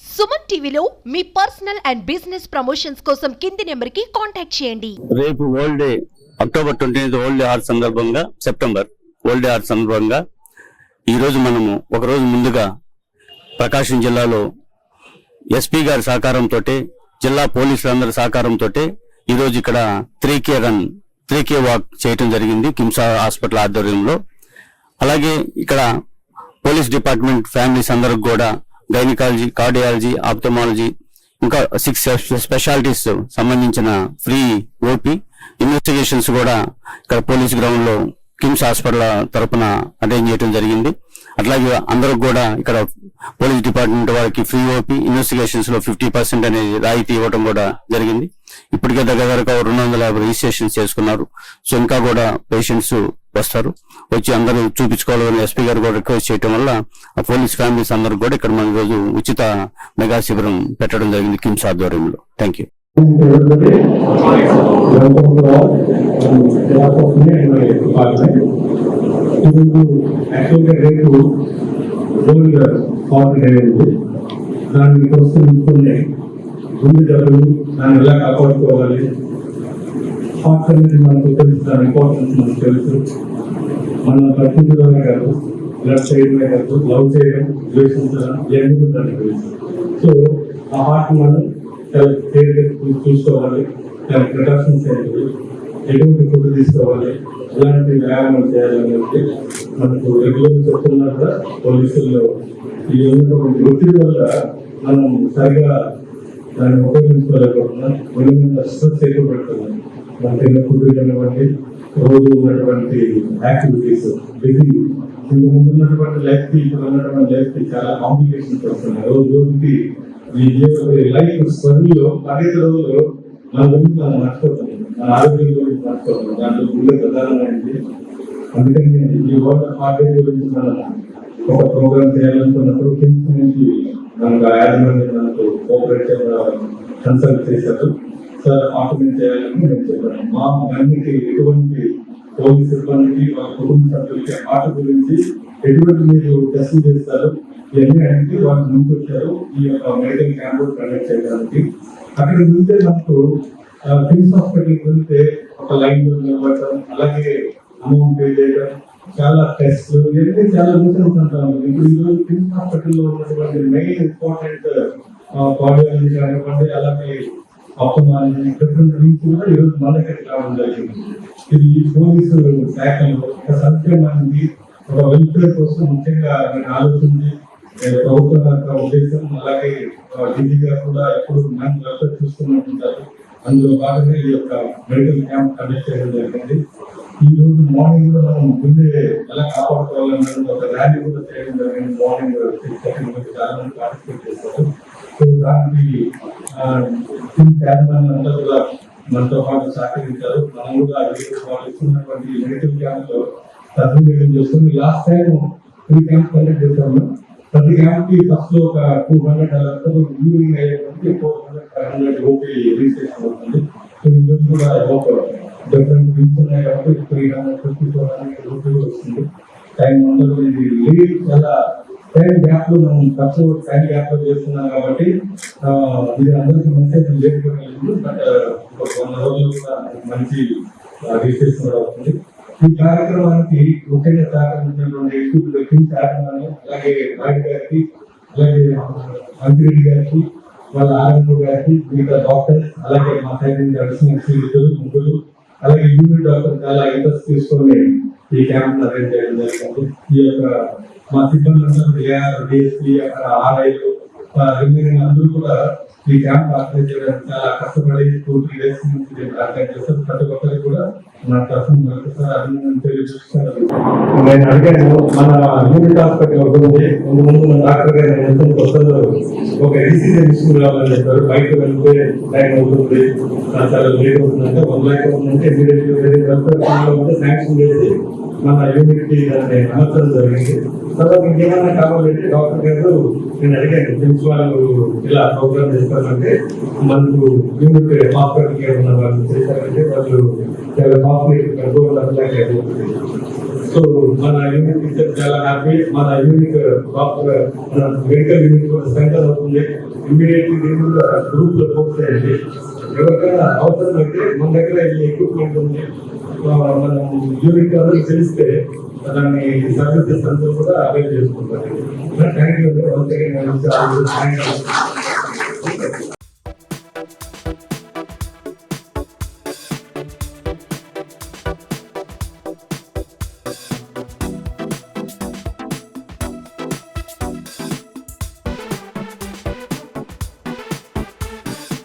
సుమన్ టీవీలో మీ personal and business promotions కోసం కింది నెంబర్కి కాంటాక్ట్ చేయండి. రేపు world day October twenty world day art సందర్భంగా సెప్టెంబర్ వరల్డ్ డే ఆర్ట్ సందర్భంగా ఈ రోజు మనము ఒక రోజు ముందుగా ప్రకాశం జిల్లాలో ఎస్పీ గారి సహకారంతో జిల్లా పోలీసులందరి సహకారంతో ఈ రోజు ఇక్కడ three K run three K walk చేయటం జరిగింది కిమ్సా హాస్పిటల్ ఆధ్వర్యంలో. అలాగే ఇక్కడ పోలీస్ డిపార్ట్మెంట్ ఫ్యామిలీస్ అందరికి కూడా గైనకాలజీ కార్డియాలజీ ఆప్థమాలజీ ఇంకా సిక్స్ స్పెషాలిటీస్ సంబంధించిన ఫ్రీ ఓపీ ఇన్వెస్టిగేషన్స్ కూడా ఇక్కడ పోలీస్ గ్రౌండ్లో కిమ్స్ హాస్పిటల్ తరపున అటెండ్ చేయడం జరిగింది. అట్లాగే అందరికి కూడా ఇక్కడ పోలీస్ డిపార్ట్మెంట్ వారికి ఫ్రీ ఓపీ ఇన్వెస్టిగేషన్స్లో ఫిఫ్టీ పర్సెంట్ అనేది రాయితీ ఇవ్వడం కూడా జరిగింది. ఇప్పటికే దగ్గర దగ్గర రెండు వందల యాభై రిజిస్ట్రేషన్స్ చేసుకున్నారు. సో ఇంకా కూడా పేషెంట్స్ వస్తారు. వచ్చి అందరూ చూపించుకోవాలని ఎస్పీ గారు కూడా రిక్వెస్ట్ చేయడం వల్ల ఆ పోలీస్ ఫ్యామిలీస్ అందరూ కూడా ఇక్కడ మన రోజు ఉచిత మెగా శిబిరం పెట్టడం జరిగింది కిమ్స్ ఆధ్వర్యంలో థ్యాంక్ యూ everybody. దాన్ని కోసం ముందు గుండె దాన్ని ఎలా కాపాడుకోవాలి? హార్ట్ మనకు తెలుసు దాని ఇంపార్టెన్స్ మనకు తెలుసు మనం ప్రతిదిలోనే కాదు బ్లడ్ చేయడమే కాదు లవ్ చేయడం ద్వేషించడం ఇవన్నీ కూడా దానికి తెలుసు సో ఆ హార్ట్ మనం చాలా కేర్గా చూసుకోవాలి. దాని ప్రికాషన్స్ చేయాలి. ఎటువంటి ఫుడ్ తీసుకోవాలి? ఎలాంటి వ్యాయామం చేయాలని చెప్పి మనకు రెగ్యులర్ చెప్తున్నారు కూడా పోలీసుల్లో. ఈ ఉన్నటువంటి వృత్తి వల్ల మనం సరిగా దాన్ని ఉపయోగించుకోలేకపోతున్నాం. వెలుగున్న స్ట్రెస్ ఎక్కువ పెడుతున్నాం. మన తిన్న ఫుడ్ కానివ్వండి రోజు ఉన్నటువంటి యాక్టివిటీస్ బిజీ ఇంత ముందు ఉన్నటువంటి లైఫ్కి ఇప్పుడు ఉన్నటువంటి లైఫ్కి చాలా కాంప్లికేషన్స్ వస్తున్నాయి. రోజు రోజుకి ఈ లైఫ్ స్పర్లో అనేక రోజులు మన గురించి మనం మర్చిపోతున్నాం. మన ఆరోగ్యం గురించి మర్చిపోతున్నాం. దాంట్లో గుండె ప్రధానమైనది అందుకని ఈ వరల్డ్ హార్ట్ గురించి మనం ఒక ప్రోగ్రామ్ చేయాలనుకున్నప్పుడు కిమ్స్ నుంచి మనకు ఆ యాజమాన్యం మనకు కోఆపరేట్ కన్సల్ట్ చేశారు. సార్ ఆటోమేట్ చేయాలని నేను మా మందికి ఎటువంటి పోలీస్ సిబ్బందికి వాళ్ళ కుటుంబ సభ్యులకి ఆట గురించి ఎటువంటి మీరు టెస్ట్ చేస్తారు ఇవన్నీ అడిగి వాళ్ళు ముందుకు వచ్చారు ఈ యొక్క మెడికల్ క్యాంప్ కండక్ట్ చేయడానికి. అక్కడ వెళ్తే మనకు కిమ్స్ హాస్పిటల్కి వెళ్తే ఒక లైన్ నిలబడటం అలాగే అమౌంట్ పే చేయడం చాలా టెస్ట్ ఇవన్నీ చాలా డిఫరెన్స్ అంటారు ఇప్పుడు ఈరోజు కిమ్స్ హాస్పిటల్లో ఉన్నటువంటి మెయిన్ ఇంపార్టెంట్ కార్డియాలజీ కానివ్వండి అలాగే ఆప్టమాలజీ కూడా ఈ రోజు మన దగ్గర రావడం జరిగింది. ఇది ఈ పోలీసు శాఖలో ఒక సంక్షేమానికి ఒక వెల్ఫేర్ కోసం ముఖ్యంగా నేను ఆలోచించి ప్రభుత్వ ప్రభుత్వం యొక్క ఉద్దేశం అలాగే ఢిల్లీగా కూడా ఎప్పుడు మనం వెల్ఫేర్ చూస్తున్నట్టుంటారు అందులో భాగంగా ఈ యొక్క మెడికల్ క్యాంప్ కండక్ట్ చేయడం జరిగింది. ఈ రోజు మార్నింగ్ కూడా మనం గుండె ఎలా కాపాడుకోవాలన్నది ఒక ర్యాలీ కూడా చేయడం జరిగింది. మార్నింగ్ చాలా మంది పార్టిసిపేట్ చేస్తారు సో దానికి టీమ్ అంతా కూడా మనతో పాటు సహకరించారు. మనం కూడా వాళ్ళు ఇస్తున్నటువంటి నెగిటివ్ క్యాంప్లో సర్టిఫికేషన్ చేసుకుని last time three camps conduct చేశాము. ప్రతి క్యాంప్కి ఫస్ట్లో ఒక టూ హండ్రెడ్ ఈవినింగ్ అయ్యేటువంటి four hundred five hundred OP registration అవుతుంది సో ఈ రోజు కూడా ఒక డిఫరెంట్ వీక్స్ ఉన్నాయి కాబట్టి three hundred fifty four hundred OP వస్తుంది. టైం ఉండదు. ఇది లీవ్ చాలా టైం గ్యాప్లో మనం తక్కువ టైం గ్యాప్లో చేస్తున్నాం కాబట్టి ఇది అందరికి మెసేజ్ లేట్ బట్ ఒక వంద రోజులు కూడా మంచి రిజిస్ట్రేషన్ కూడా అవుతుంది. ఈ కార్యక్రమానికి ముఖ్యంగా సహకరించినటువంటి ఎగ్జిక్యూటివ్ కింగ్ శాఖలను అలాగే నాయుడు గారికి అలాగే అంకిరెడ్డి గారికి వాళ్ళ ఆనంద్ గారికి మిగతా డాక్టర్స్ అలాగే మా సైడ్ నుంచి అడిసిన ముగ్గురు అలాగే యూనిట్ డాక్టర్ చాలా ఇంట్రెస్ట్ తీసుకొని ఈ క్యాంప్ అరేంజ్ చేయడం జరిగింది. ఈ యొక్క మా సిబ్బంది ఏఆర్ డిఎస్పీ అక్కడ ఆర్ఐలు రిమైనింగ్ అందరూ కూడా ఈ క్యాంప్ ఆర్గనైజ్ చేయడానికి చాలా కష్టపడి టూ త్రీ డేస్ నుంచి దీన్ని ఆర్గనైజ్ చేస్తారు ప్రతి ఒక్కరికి కూడా నా తరఫున అభినందన తెలియజేస్తున్నారు నేను అడిగాను మన యూనిట్ హాస్పిటల్ ఉంది ముందు ముందు మన డాక్టర్ గారు మొత్తం కొత్తలో ఒక డిసిజన్ తీసుకురావాలని చెప్పారు. బయట వెళ్తే టైం అవుతుంది. చాలా లేట్ అవుతుందంటే వన్ ల్యాక్ అవుతుందంటే ఇమీడియట్గా శాంక్షన్ చేసి మన యూనిట్కి దాన్ని అమర్చడం జరిగింది. తర్వాత ఇంకేమైనా కావాలంటే డాక్టర్ గారు నేను అడిగాను ప్రిన్సిపాల్ ఇలా ప్రోగ్రామ్ చేస్తారంటే మనకు యూనిట్ హాస్పిటల్ ఉన్న వాళ్ళు చేశారంటే వాళ్ళు చాలా కంట్రోల్ డబ్బులు సో మన యూనిట్ టీచర్ చాలా హ్యాపీ మన యూనిట్ డాక్టర్ మన మెడికల్ యూనిట్ కూడా సెంటర్ అవుతుంది ఇమీడియట్లీ దీన్ని కూడా గ్రూప్లో పోస్ట్ చేయండి. ఎవరికైనా అవసరం అయితే మన దగ్గర ఎక్విప్మెంట్ ఉంది. మనం యూనిట్ అందరూ తెలిస్తే దాన్ని సర్వీసెస్ అందరూ కూడా అవైల్ చేసుకుంటారు thank you once again thank you